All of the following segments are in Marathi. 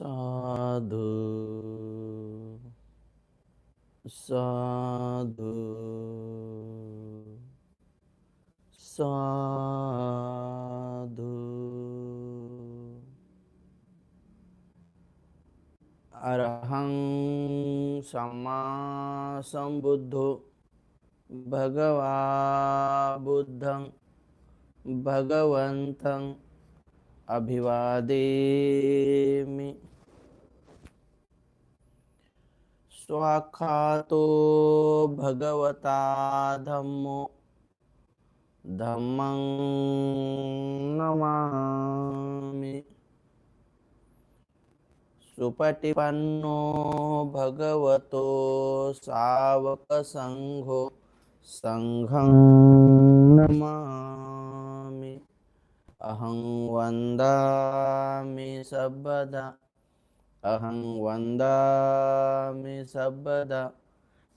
සාදු සාදු සාදු. අරහං සම්මා සම්බුද්ධෝ භගවා බුද්ධං භගවන්තං අභිවාදේමි. स्वाखातो भगवता धम्मो धम्मं नमामि। सुपटिपन्नो भगवतो सावकसङ्घो। सङ्घं नमामि। अहं वन्दामि सर्वदा। अहं वन्दामि सर्वदा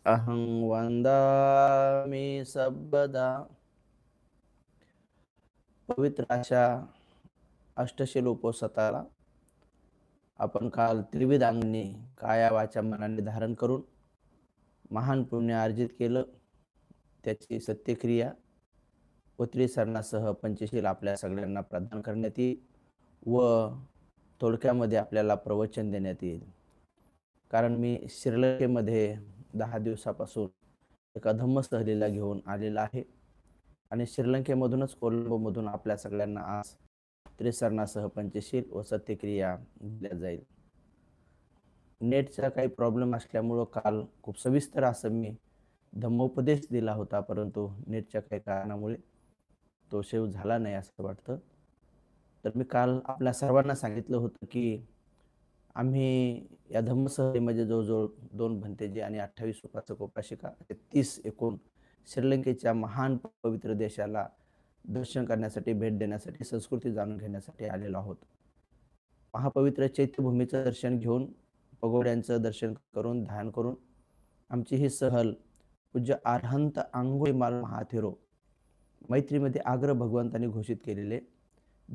अहं वन्दामि सर्वदा पवित्र अशा अष्टशील उपसताला आपण काल त्रिविध कायावाच्या काया वाचा मनाने धारण करून महान पुण्य अर्जित केलं. त्याची सत्यक्रिया व सरणासह पंचशील आपल्या सगळ्यांना प्रदान करण्यात येईल. व थोडक्यामध्ये आपल्याला प्रवचन देण्यात येईल. कारण मी श्रीलंकेमध्ये दहा दिवसापासून एक अधम्म सहलीला घेऊन आलेला आहे. आणि श्रीलंकेमधूनच कोलंबोमधून आपल्या सगळ्यांना आज त्रिसरणासह पंचशील व सत्यक्रिया दिल्या जाईल. नेटचा काही प्रॉब्लेम असल्यामुळं काल खूप सविस्तर असं मी धम्मोपदेश दिला होता परंतु नेटच्या काही कारणामुळे तो शेव झाला नाही असं वाटतं. तर मी काल आपल्या सर्वांना सांगितलं होतं की आम्ही या धम्मसहलीमध्ये जवळजवळ दोन भंतेजी आणि अठ्ठावीस उपासक कोपाशिका तीस एकूण श्रीलंकेच्या महान पवित्र देशाला दर्शन करण्यासाठी भेट देण्यासाठी संस्कृती जाणून घेण्यासाठी आलेलो आहोत. महापवित्र चैत्यभूमीचं दर्शन घेऊन पगोड्यांचं दर्शन करून ध्यान करून आमची ही सहल पूज्य आर्हंत आंघोळीमाल महाथेरो मैत्रीमध्ये आग्र भगवंतांनी घोषित केलेले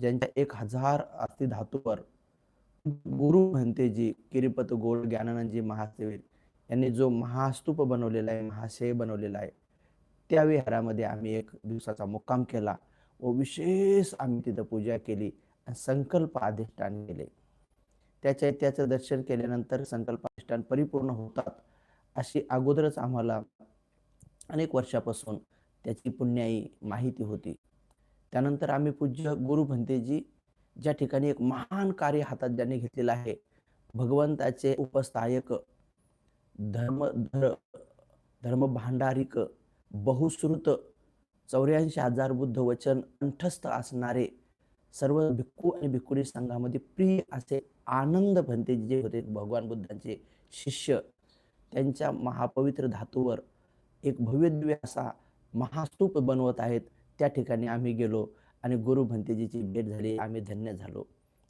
ज्यांच्या एक हजार अस्थि धातूवर गुरु म्हणतेजी किरीपत गोड ज्ञानानंदजी महासेवीर यांनी जो महास्तूप बनवलेला आहे महाशय बनवलेला आहे त्या विहारामध्ये आम्ही एक दिवसाचा मुक्काम केला व विशेष आम्ही तिथं पूजा केली आणि संकल्प अधिष्ठान केले. त्याच्या त्याचं दर्शन केल्यानंतर संकल्प अधिष्ठान परिपूर्ण होतात अशी अगोदरच आम्हाला अनेक वर्षापासून त्याची पुण्याई माहिती होती. त्यानंतर आम्ही पूज्य गुरु भंतेजी ज्या ठिकाणी एक महान कार्य हातात ज्यांनी घेतलेलं आहे भगवंताचे उपस्थायक धर्म धर धर्म भांडारिक बहुश्रुत चौऱ्याऐंशी हजार बुद्ध वचन कंठस्थ असणारे सर्व भिक्खू आणि भिक्खुनी संघामध्ये प्रिय असे आनंद भंते जे होते. भगवान बुद्धांचे शिष्य त्यांच्या महापवित्र धातूवर एक भव्यदिव्य असा महास्तूप बनवत आहेत. त्या ठिकाणी आम्ही गेलो आणि गुरु भंतेजीची भेट झाली आम्ही धन्य झालो.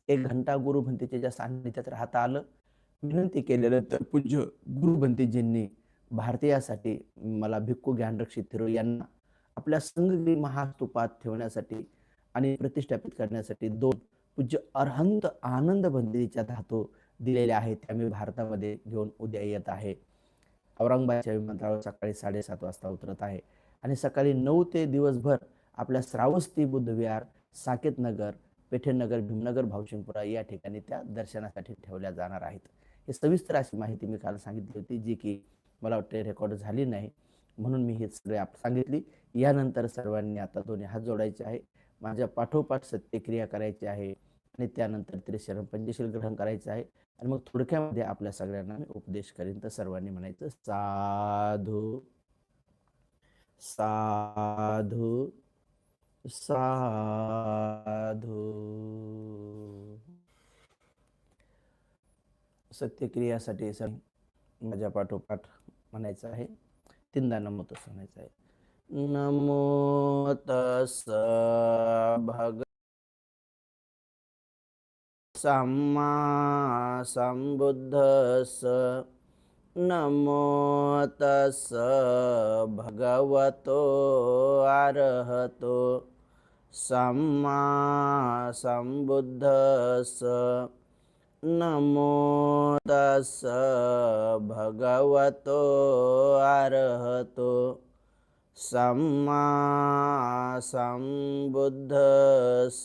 एक घंटा गुरु भंतेजीच्या सान्निध्यात राहता आलं. विनंती केल्यानंतर पूज्य गुरु भंतेजींनी भारतीयासाठी मला भिक्खू ज्ञानरक्षित थिरो यांना आपल्या संघगिरी महास्तूपात ठेवण्यासाठी आणि प्रतिष्ठापित करण्यासाठी दोन पूज्य अरहंत आनंद भंतेजीच्या धातू दिलेल्या आहेत त्या मी भारतामध्ये घेऊन उद्या येत आहे. औरंगाबादच्या विमानतळावर सकाळी साडेसात वाजता उतरत आहे. आणि सकाळी नऊ ते दिवसभर आपल्या श्रावस्ती बुद्धविहार साकेतनगर पेठेनगर भीमनगर भावशिंगपुरा या ठिकाणी त्या दर्शनासाठी ठेवल्या जाणार आहेत. हे सविस्तर अशी माहिती मी काल सांगितली होती जी की मला वाटते रेकॉर्ड झाली नाही म्हणून मी हे सगळे आप सांगितली. यानंतर सर्वांनी आता दोन्ही हात जोडायचे आहे. माझ्या पाठोपाठ सत्यक्रिया करायची आहे आणि त्यानंतर त्रिशरण पंचशील ग्रहण करायचं आहे. आणि मग थोडक्यामध्ये आपल्या सगळ्यांना मी उपदेश करीन. तर सर्वांनी म्हणायचं साधू साधू साधू। सत्यक्रियासाठी सर माझ्या पाठोपाठ म्हणायचं आहे. तीनदा नमो तस म्हणायचं आहे. नमो तस भग सम्मा संबुद्धस නමෝතස භගවතෝ අරහතු සම්මා සම්බුද්ධස නමෝතස භගවතෝ අරහතු සම්මා සම්බුද්ධස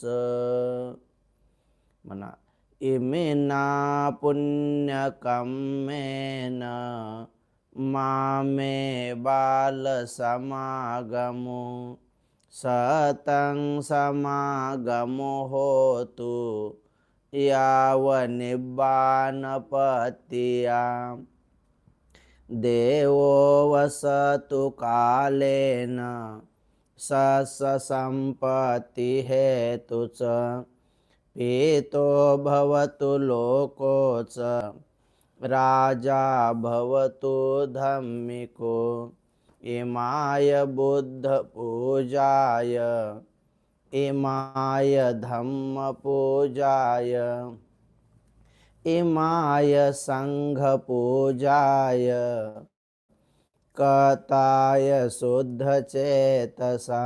මනා ඉමිනා පුඤ්ඤ කම්මේන මාමේ බාල සමාගමු සතං සමාගමෝ හෝතු යාව නිබ්බානපතියා දේවෝ වසතු කාලේන සස්ස සම්පති හේතුච पीतो भवतु लोको च राजा भवतु धम्मिको इमाय बुद्धपूजाय इमाय धम्मपूजाय इमाय सङ्घपूजाय कताय शुद्धचेतसा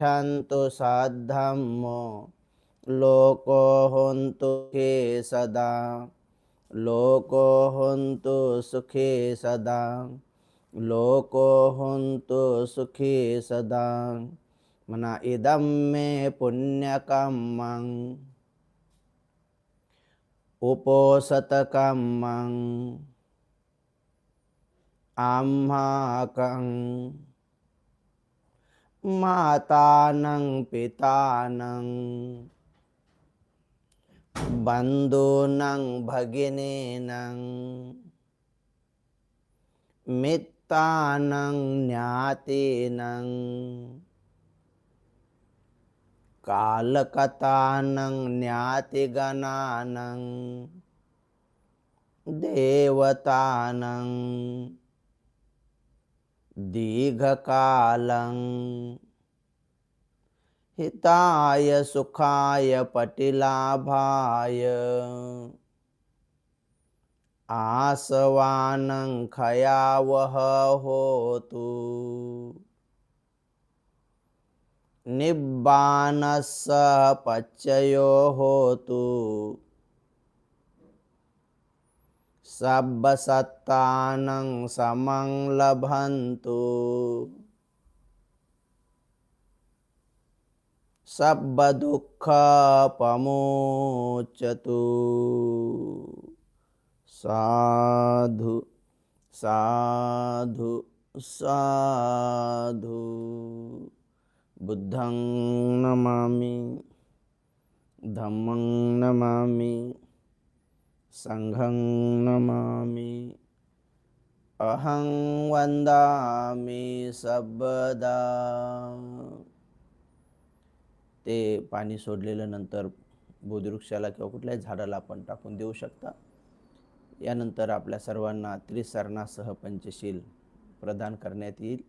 ඨන්තු සාද්ධම්මෝ ලෝකෝ හොන්තු කේ සදා ලෝකෝ හොන්තු සුඛේ සදා ලෝකෝ හොන්තු සුඛේ සදා මන ඉදම්මේ පුඤ්ඤ කම්මං උපෝසත කම්මං ආම්හාකං මාතානං පිතානං බන්දෝනං භගිනේනං මෙත්තානං ඥාතේනං කාලකතානං ඥාති ගණානං දේවතානං दीर्घकालं। हिताय सुखाय पटिलाभाय। आसवानं खयावह होतु निब्बानस्स पच्चयो होतु සබ්බ සත්තානං සමං ලබන්තු. සබ්බ දුක්ඛා පමෝචතු සාධු සාධු සාධු. බුද්ධං නමාමි ධම්මං නමාමි. संघं नमामि। अहं वंदामि सबदा ते पाणी सोडलेलं नंतर बोधिवृक्षाला किंवा कुठल्याही झाडाला आपण टाकून देऊ शकता. यानंतर आपल्या सर्वांना त्रिसरणासह पंचशील प्रदान करण्यात येईल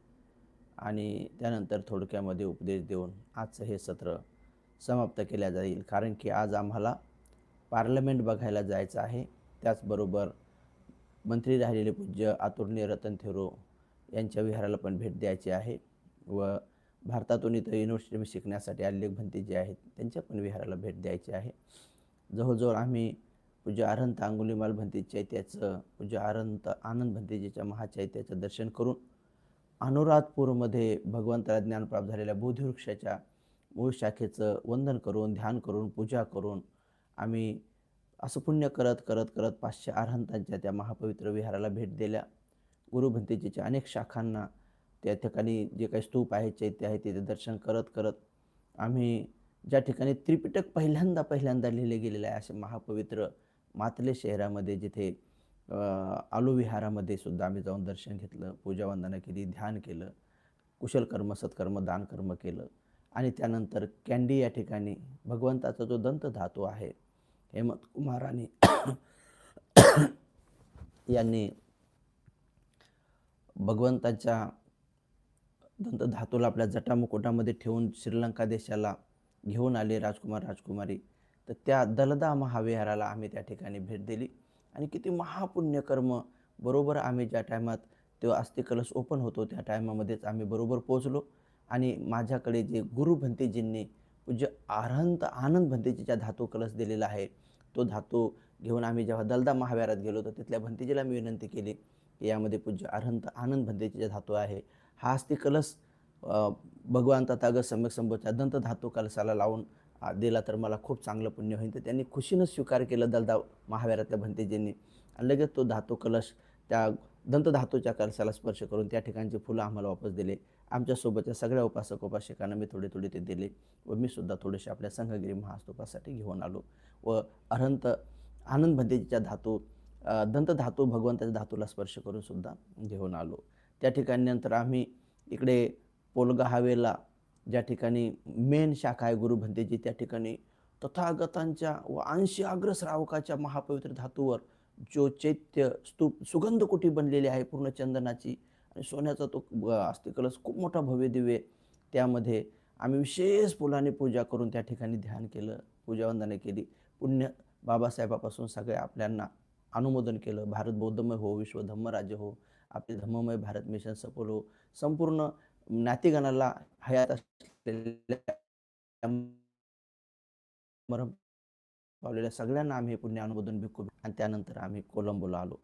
आणि त्यानंतर थोडक्यामध्ये उपदेश देऊन आजचं हे सत्र समाप्त केल्या जाईल. कारण की आज आम्हाला पार्लमेंट बघायला जायचं आहे. त्याचबरोबर मंत्री राहिलेले पूज्य आतुर्णी रतन थेरो यांच्या विहाराला पण भेट द्यायची आहे व भारतातून इथं युनिव्हर्सिटीमध्ये शिकण्यासाठी आलेले भंती जे आहेत त्यांच्या पण विहाराला भेट द्यायची आहे. जवळजवळ आम्ही पूज्य आरंत अंगुलीमाल भंती चैत्याचं पूज्य आरंत आनंद भंतीजीच्या महाचैत्याचं दर्शन करून अनुराधपूरमध्ये भगवंताला ज्ञान प्राप्त झालेल्या बोधिवृक्षाच्या मूळ शाखेचं वंदन करून ध्यान करून पूजा करून आम्ही असं पुण्य करत करत करत पाचशे आरहंतांच्या त्या महापवित्र विहाराला भेट दिल्या. गुरुभंतेजीच्या अनेक शाखांना त्या ठिकाणी जे काही स्तूप आहेत चैत्य आहे तिथे दर्शन करत करत आम्ही ज्या ठिकाणी त्रिपिटक पहिल्यांदा पहिल्यांदा लिहिले गेलेलं आहे असे महापवित्र मातले शहरामध्ये जिथे आलू विहारामध्ये सुद्धा आम्ही जाऊन दर्शन घेतलं पूजा वंदना केली ध्यान केलं कुशल कर्म सत्कर्म दानकर्म केलं. आणि त्यानंतर कॅन्डी या ठिकाणी भगवंताचा जो दंत धातू आहे हेमंत आणि यांनी भगवंताच्या दंतधातूला आपल्या जटामुकुटामध्ये ठेवून श्रीलंका देशाला घेऊन आले राजकुमार राजकुमारी तर त्या दलदा महाविहाराला आम्ही त्या ठिकाणी भेट दिली आणि किती महापुण्यकर्म बरोबर आम्ही ज्या टायमात तो अस्थिकलश ओपन होतो त्या टायमामध्येच आम्ही बरोबर पोचलो आणि माझ्याकडे जे गुरुभंतेजींनी पूज्य आरहंत आनंद भंतेजीच्या धातू कलश दिलेला आहे तो धातू घेऊन आम्ही जेव्हा दलदा महाव्यारात गेलो तर तिथल्या भंतेजीला मी विनंती केली की यामध्ये पूज्य अरहंत आनंद भंतेजीचा धातू आहे हा अस्ति कलस भगवान तथागत सम्यक संभवच्या दंत धातू कलसाला लावून दिला तर मला खूप चांगलं पुण्य होईल. तर त्यांनी खुशीनं स्वीकार केलं दलदा महाव्यारातल्या भंतेजींनी. आणि लगेच तो धातू कलश त्या दंत धातूच्या कलशाला स्पर्श करून त्या ठिकाणची फुलं आम्हाला वापस दिले. आमच्यासोबतच्या सगळ्या उपासक उपासिकांना मी थोडे थोडे ते दिले व मी सुद्धा थोडेसे आपल्या संघगिरी महास्तूपासाठी घेऊन आलो व अरंत आनंद भंतेजीच्या धातू दंत धातू भगवंताच्या धातूला स्पर्श करून सुद्धा घेऊन आलो. त्या ठिकाणी नंतर आम्ही इकडे पोलगा हवेला ज्या ठिकाणी मेन शाखा आहे गुरु भंतेजी त्या ठिकाणी तथागतांच्या व ऐंशी अग्रश्रावकाच्या महापवित्र धातूवर जो चैत्य स्तूप सुगंधकुटी बनलेली आहे पूर्ण चंदनाची आणि सोन्याचा तो अस्थिकलश खूप मोठा भव्य दिव्य त्यामध्ये आम्ही विशेष फुलाने पूजा करून त्या ठिकाणी ध्यान केलं पूजावंदना केली. पुण्य बाबासाहेबापासून सगळे आपल्यांना अनुमोदन केलं. भारत बौद्धमय हो विश्व धम्मराज्य हो आपले धम्ममय भारत मिशन सफल हो. संपूर्ण नातेगणाला हयात असलेल्या मरम पावलेल्या सगळ्यांना आम्ही पुण्य अनुमोदन भिक्खू आणि त्यानंतर आम्ही कोलंबोला आलो.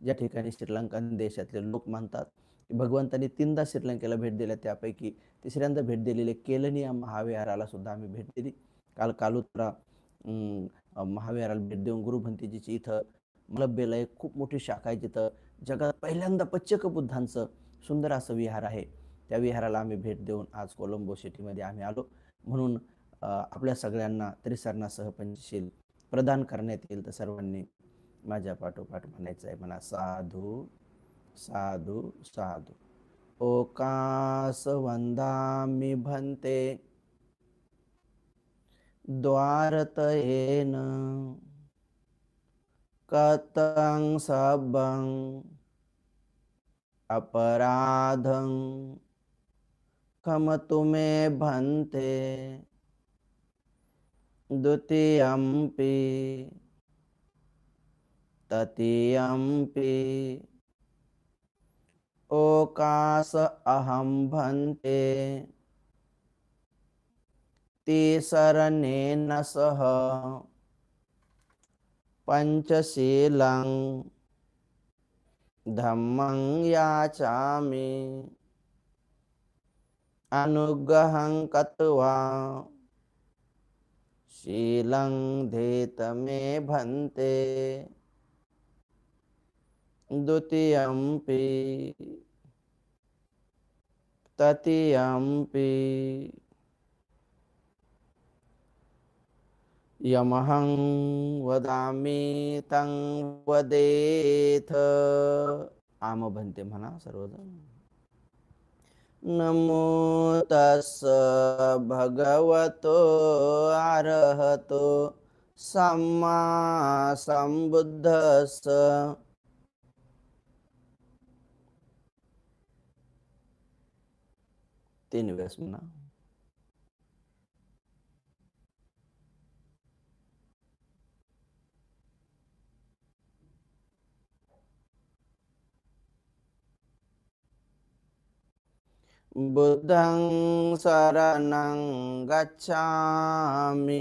ज्या ठिकाणी श्रीलंकन देशातले लोक मानतात की भगवंतांनी तीनदा श्रीलंकेला भेट दिल्या त्यापैकी तिसऱ्यांदा भेट दिलेले केलनिया महाविहाराला सुद्धा आम्ही भेट दिली. काल कालोत्रा महाविहाराला भेट देऊन गुरुभंतीजीची इथं मलब्बेला एक खूप मोठी शाखा आहे जिथं जगात पहिल्यांदा पच्चक बुद्धांचं सुंदर असं विहार आहे. त्या विहाराला आम्ही भेट देऊन आज कोलंबो सिटीमध्ये आम्ही आलो. म्हणून आपल्या सगळ्यांना त्रिसरणासह पंचशील प्रदान करण्यात येईल तर सर्वांनी माझ्या पाठोपाठ म्हणायचं आहे म्हणा साधू साधू साधू. ओकास वंदामि भन्ते द्वारतयेन कतं सबं अपराधं खमतु मे भन्ते द्वितीयम्पि तृतीयम्पि। ओकास अहं भन्ते। तिसरनेन सह पञ्चशीलं धम्मं याचामि। अनुग्रहं कृत्वा शीलं धेत मे भन्ते। द्वितीयम्पि तृतीयम्पि यमहं वदामि तं वदेथ। आम भन्ते म्हणा सर्वजण। नमो तस्स भगवतो अर्हतो सम्मा संबुद्धस्स तीन वेळेस म्हणा बुद्धं शरणं गच्छामि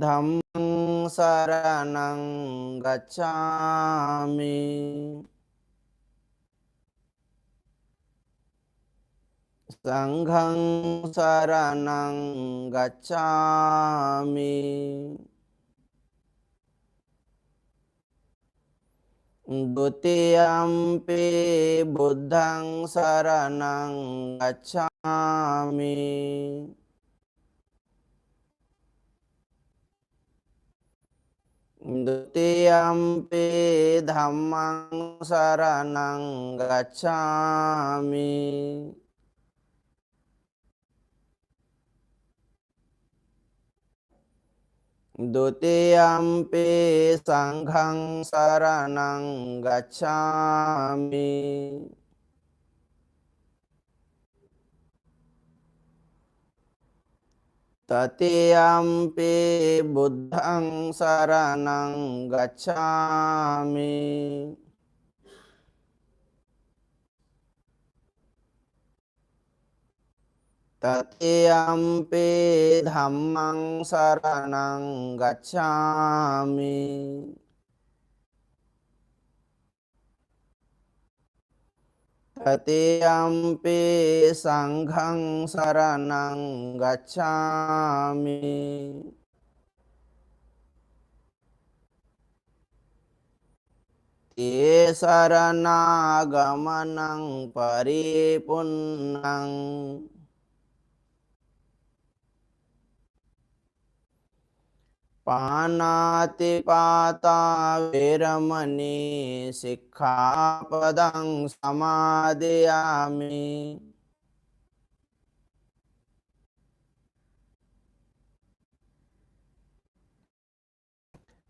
ධම්මං සරණං ගච්ඡාමි. සංඝං සරණං ගච්ඡාමි. දුතියම්පි බුද්ධං සරණං ගච්ඡාමි. දතියම්පේ ධම්මං සරණං ගච්ඡාමි. දොතියම්පේ සංඝං සරණං ගච්ඡාමි. තතියම්පි බුද්ධං සරණං ගච්ඡාමි। තතියම්පි ධම්මං සරණං ගච්ඡාමි। තතියම්පේ සංඝං සරණං ගච්ඡාමි තේ සරණාගමනං පරිපුන්නං පානාතිපාතා වෙරමණී සික්ඛාපදං සමාදයාමි.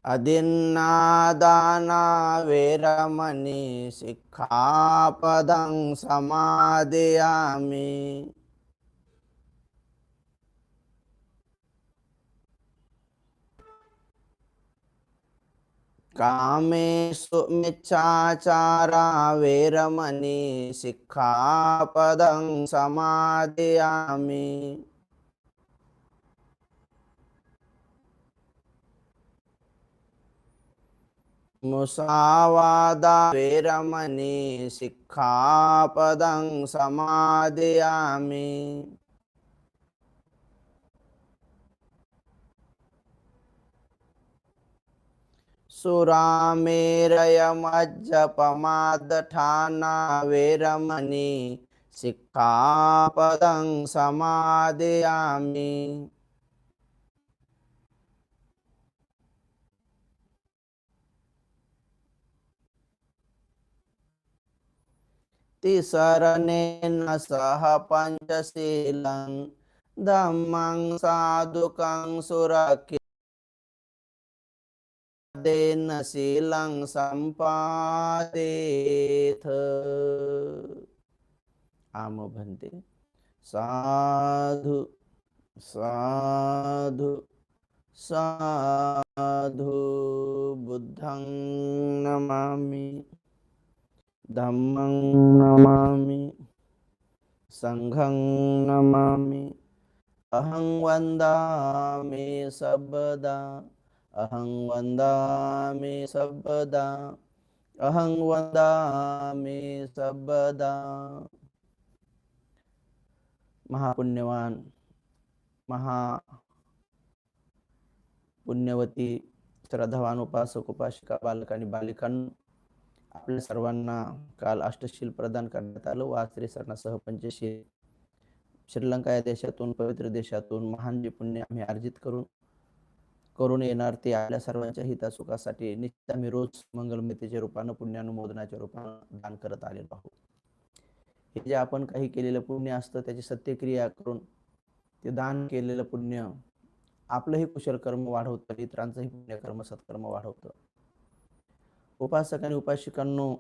අදින්නාදානා වෙරමණී සික්ඛාපදං සමාදයාමි. කාමේසු මිච්ඡාචාරා වේරමණී සික්ඛාපදං සමාදියාමි මුසාවාදා වේරමණී සික්ඛාපදං සමාදියාමි සුරාමේරයමජ්ජපමාදඨානාවේරමනී සික්කාපදං සමාධයාමි තිසරණෙන් සහ පංචසීලං දම්මං සාදුකං සුරකි දෙන්න සීලං සම්පාදේත. ආමෝභන්ති සාධු සාධු සාධු බුද්ධං නමාමි. ධම්මං නමාමි. සංඝං නමාමි. අහං වන්දාමේ සබ්බදා. अहं वन्दामि सर्वदा अहं वन्दामि सर्वदा महापुण्यवान महा पुण्यवती श्रद्धावान उपासक उपासिका बालक आणि बालिकां आपल्या सर्वांना काल अष्टशील प्रदान करण्यात आलं. व श्री सरणासह पंचशील. श्रीलंका या देशातून पवित्र देशातून महान जे पुण्य आम्ही अर्जित करून करून येणार ते आपल्या सर्वांच्या हितासुखासाठी निश्चित आम्ही रोज मंगलमतेच्या रूपानं पुण्यानुमोदनाच्या रूपानं दान करत आलेलो आहोत. हे जे आपण काही केलेलं पुण्य असतं त्याची सत्यक्रिया करून ते दान केलेलं पुण्य आपलंही कुशल कर्म वाढवतं इतरांचंही पुण्यकर्म सत्कर्म वाढवतं. उपासक आणि उपासिकांनो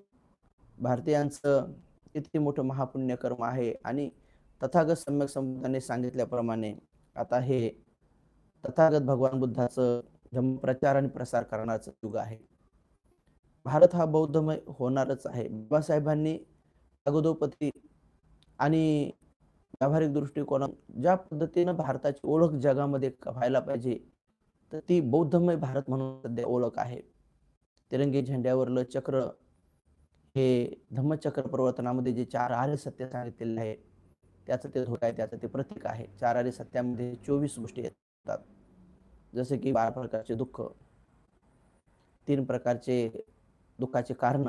भारतीयांचं किती मोठं महापुण्य कर्म आहे आणि तथागत सम्यक संबंधाने सांगितल्याप्रमाणे आता हे तथागत भगवान बुद्धाचं धर्मप्रचार आणि प्रसार करण्याचं युग आहे. भारत हा बौद्धमय होणारच आहे. बाबासाहेबांनी अगोदोपती आणि व्यावहारिक दृष्टिकोना ज्या पद्धतीनं भारताची ओळख जगामध्ये व्हायला पाहिजे तर ती बौद्धमय भारत म्हणून सध्या ओळख आहे. तिरंगी झेंड्यावरलं चक्र हे धम्मचक्र प्रवर्तनामध्ये जे चार आर्य सत्य सांगितलेले आहे त्याचं ते धोका आहे त्याचं ते प्रतीक आहे. चार आर्य सत्यामध्ये चोवीस गोष्टी आहेत. जसे की बारा प्रकारचे दुःख तीन प्रकारचे दुःखाचे कारण.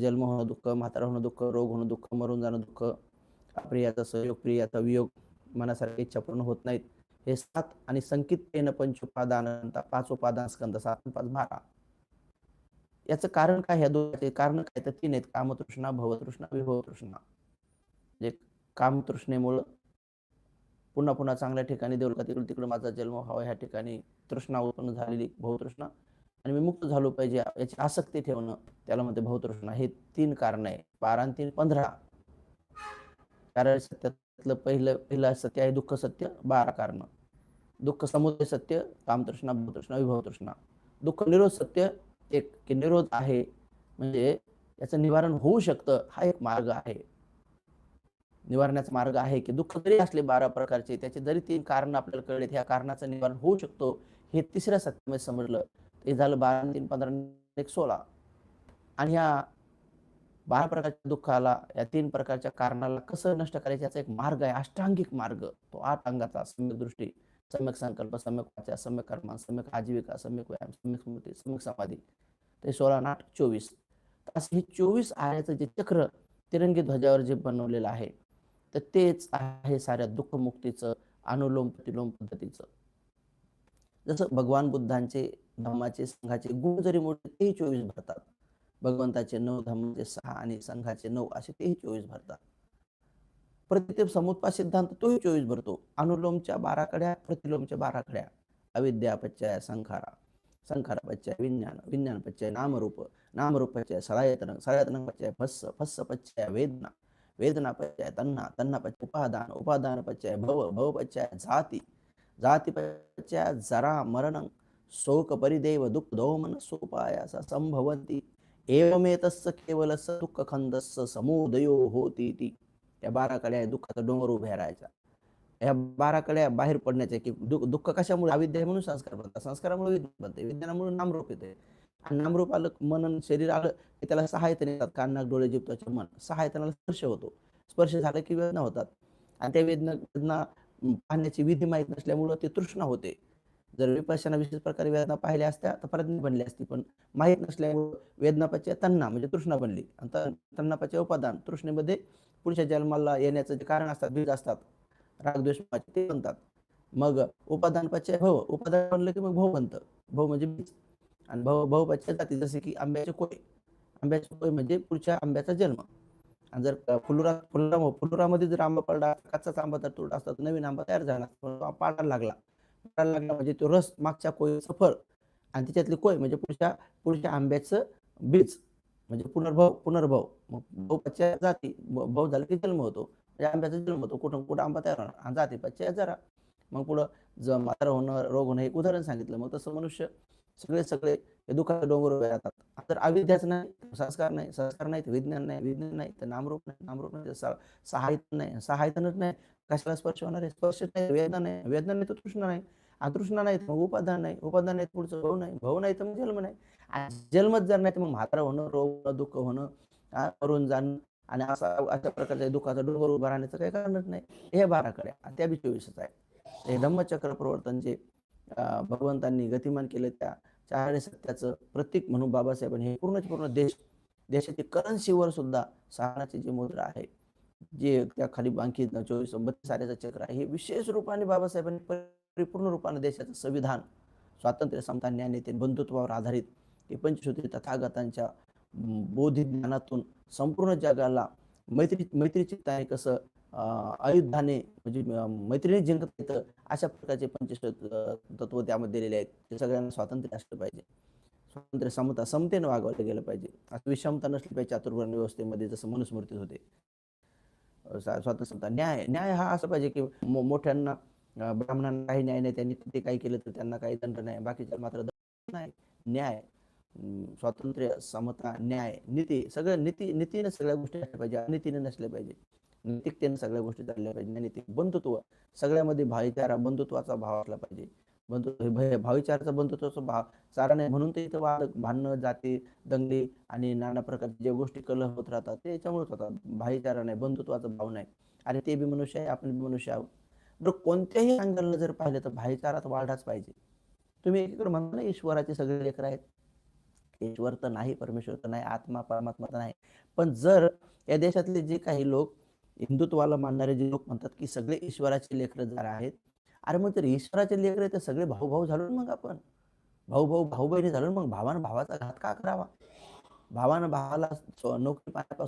जन्म होणं दुःख म्हातारा होणं दुःख रोग होणं दुःख मरून जाणं दुःख प्रियाचा सहयोग प्रियाचा वियोग मनासारखी इच्छा पूर्ण होत नाहीत. हे सात आणि संकित पेन पंचोपादान पाच उपादान स्कंद सात पाच बारा. याचं कारण काय? ह्या दोघांचे कारण काय? तर तीन आहेत. कामतृष्णा भवतृष्णा विभवतृष्णा. जे कामतृष्णेमुळं पुन्हा पुन्हा चांगल्या ठिकाणी देऊ का तिकडे तिकडे माझा जन्म व्हावा ह्या ठिकाणी तृष्णा उत्पन्न झालेली भवतृष्णा आणि मी मुक्त झालो पाहिजे याची आसक्ती ठेवणं त्याला म्हणते भवतृष्णा हे तीन कारण आहे बारा आणि तीन पंधरा. कारण सत्यातलं पहिलं पहिलं सत्य आहे दुःख सत्य बारा कारण. दुःख समुदय सत्य कामतृष्णा भवतृष्णा विभवतृष्णा. दुःख निरोध सत्य एक की निरोध आहे. म्हणजे याचं निवारण होऊ शकतं हा एक मार्ग आहे. निवारण्याचा मार्ग आहे की दुःख जरी असले बारा प्रकारचे त्याचे जरी तीन कारण आपल्याला कळले ह्या कारणाचं निवारण होऊ शकतो. हे तिसऱ्या सत्यामध्ये समजलं. ते झालं बारा तीन पंधरा एक सोळा. आणि ह्या बारा प्रकारच्या दुःखाला या तीन प्रकारच्या कारणाला कसं नष्ट करायचं याचा एक मार्ग आहे अष्टांगिक मार्ग. तो आठ अंगाचा सम्यक दृष्टी सम्यक संकल्प सम्यक वाचा सम्यक कर्म सम्यक आजीविका सम्यक व्यायाम सम्यक स्मृती सम्यक समाधी. ते सोळा आणि आठ चोवीस. असं हे चोवीस आयाचं जे चक्र तिरंगी ध्वजावर जे बनवलेलं आहे तर तेच आहे साऱ्या दुःखमुक्तीचं अनुलोम प्रतिलोम पद्धतीचं. जसं भगवान बुद्धांचे धम्माचे संघाचे गुण जरी मोठे तेही चोवीस भरतात. भगवंताचे नऊ धम्माचे सहा आणि संघाचे नऊ असे तेही चोवीस भरतात. प्रतिते समुत्पा सिद्धांत तोही चोवीस भरतो. अनुलोमच्या बारा कड्या प्रतिलोमच्या बारा कड्या. अविद्यापच्चय संखारा. संखारापच्चय विज्ञान विज्ञानपच्चय नामरूप. नामरूपच्चय सळायतन सळायतन पच्चय फस्स फस्स वेदना. वेदना पच्चय तन्ना तन्ना उपादान उपादान पच्चय भव भव जाती जाती पच्चय जरा मरण शोक परिदेव दुःख दोमन सोपायास संभवन्ति एवमेतस्य केवलस दुःख खंदस्स समुदयो होती ती या बारा कड्या दुःखाचा डोंगर उभ्या राहायचा. या बारा कड्या बाहेर पडण्याच्या की दुःख दुःख कशामुळे? अविद्या म्हणून संस्कार बनतात. संस्कारामुळे विद्या बनते. विज्ञानामुळे नामरूप येते. नामरूप आलं मनन शरीर आलं की त्याला सहायता येतात कान नाक डोळे जिबताचे मन. सहायतनाला स्पर्श होतो. स्पर्श झाला की वेदना होतात. आणि त्या वेदना वेदना पाहण्याची विधी माहीत नसल्यामुळं ते तृष्णा होते. जर विपश्यना विशेष प्रकारे वेदना पाहिल्या असत्या तर प्रज्ञा बनली असती. पण माहीत नसल्यामुळं वेदनापाच्या तन्ना म्हणजे तृष्णा बनली. आणि तन्नापाचे उपादान तृष्णेमध्ये पुढच्या जन्माला येण्याचं जे कारण असतात बीज असतात रागद्वेष ते बनतात. मग उपादान भव हो, उपादान बनलं की मग भव बनतं. भव म्हणजे बीज. आणि भाऊ भाऊ पच्चय जाती जसे की आंब्याचे कोय आंब्याचे कोय म्हणजे पुढच्या आंब्याचा जन्म. आणि जर फुलुरा फुलुरा फुलुरामध्ये जर आंबा पडला कच्चाच आंबा तर तुरडा असतात नवीन आंबा तयार झाला. पाडायला लागला. पाडायला लागला म्हणजे तो रस मागच्या कोयचं फळ. आणि त्याच्यातली कोय म्हणजे पुढच्या पुढच्या आंब्याचं बीज. म्हणजे पुनर्भाव पुनर्भाव. मग भाऊ जाती भाऊ झाला की जन्म होतो. म्हणजे आंब्याचा जन्म होतो. कुठं कुठं आंबा तयार होणार? आणि जाती जरा. मग पुढं ज म्हातारा होणं रोग होणं हे उदाहरण सांगितलं. मग तसं मनुष्य सगळे सगळे हे दुःखाचे डोंगर उभे राहतात तर अविद्याच नाही संस्कार नाही संस्कार नाही तर विज्ञान नाही विज्ञान नाही तर नामरूप नाही नामरूप नाही तर सहायता नाही. सहायतनच नाही. कशाला स्पर्श होणार आहे? स्पर्श नाही वेदना नाही. वेदना नाही तर तृष्णा नाही. अतृष्णा नाही मग उपादान नाही. उपाधान नाही पुढचं भाऊ नाही. भाऊ नाही तर मग जन्म नाही. जन्मच जर नाही तर मग म्हातारा होणं रोग होणं दुःख होणं मरून जाणं आणि असा अशा प्रकारच्या दुःखाचा डोंगर उभा राहण्याचं काही कारणच नाही. हे बाराकडे त्या बी चोवीसच आहे. हे धम्मचक्र प्रवर्तन जे भगवंतांनी गतिमान केलं त्या चार सत्याचं प्रतीक म्हणून बाबासाहेबांनी हे पूर्ण पूर्ण देश देशाची करन्सीवर सुद्धा सहानाची जी मुद्रा आहे जे त्या खाली बांकी चोवीस बत्तीस साऱ्याचं चक्र आहे हे विशेष रूपाने बाबासाहेबांनी परिपूर्ण रूपाने देशाचं संविधान स्वातंत्र्य समता न्याय येते बंधुत्वावर आधारित हे पंचसूत्री तथागतांच्या बोधी ज्ञानातून संपूर्ण जगाला मैत्री मैत्री चित्ताने कसं अयुद्धाने म्हणजे मैत्रिणी जिंकत येतं अशा प्रकारचे पंचसूत्र तत्व त्यामध्ये दिलेले आहेत. ते सगळ्यांना स्वातंत्र्य असलं पाहिजे. स्वातंत्र्य समता समतेने वागवलं गेलं पाहिजे. असं विषमता नसली पाहिजे चातुर्वर्ण व्यवस्थेमध्ये जसं मनुस्मृतीत होते. स्वातंत्र्य समता न्याय न्याय हा असं पाहिजे की मोठ्यांना ब्राह्मणांना काही न्याय नाही त्यांनी ते काही केलं तर त्यांना काही दंड नाही. बाकीच्या मात्र दंड नाही. न्याय स्वातंत्र्य समता न्याय नीती सगळं नीती नीतीने सगळ्या गोष्टी असल्या पाहिजे अनितीने नसल्या पाहिजे. नैतिकतेने सगळ्या गोष्टी चालल्या पाहिजे. नैतिक बंधुत्व सगळ्यामध्ये भाईचारा बंधुत्वाचा भाव असला पाहिजे. बंधुत्व भाईचाराचा बंधुत्वाचा भाव चारा नाही म्हणून ते इथं वाद भांडणं जाती दंगली आणि नाना प्रकारच्या ज्या गोष्टी कलह होत राहतात ते याच्यामुळेच होतात. भाईचारा नाही बंधुत्वाचा भाव नाही. आणि ते बी मनुष्य आहे आपण बी मनुष्य आहोत. बरं कोणत्याही अँगलनं जर पाहिलं तर भाईचारात वाढाच पाहिजे. तुम्ही एकीकडे म्हणता ना ईश्वराचे सगळे लेकर आहेत. ईश्वर तर नाही परमेश्वर तर नाही आत्मा परमात्मा तर नाही. पण जर या देशातले जे काही लोक हिंदुत्वाला मानणारे जे लोक म्हणतात की सगळे ईश्वराचे लेकर जर आहेत. अरे मग तर ईश्वराचे लेकर तर सगळे भाऊ भाऊ झालो मग आपण. भाऊ भाऊ भाऊ बहिणी झालो मग भावानं भावाचा घात का करावा? भावानं भावाला नोकरी पाण्यापासून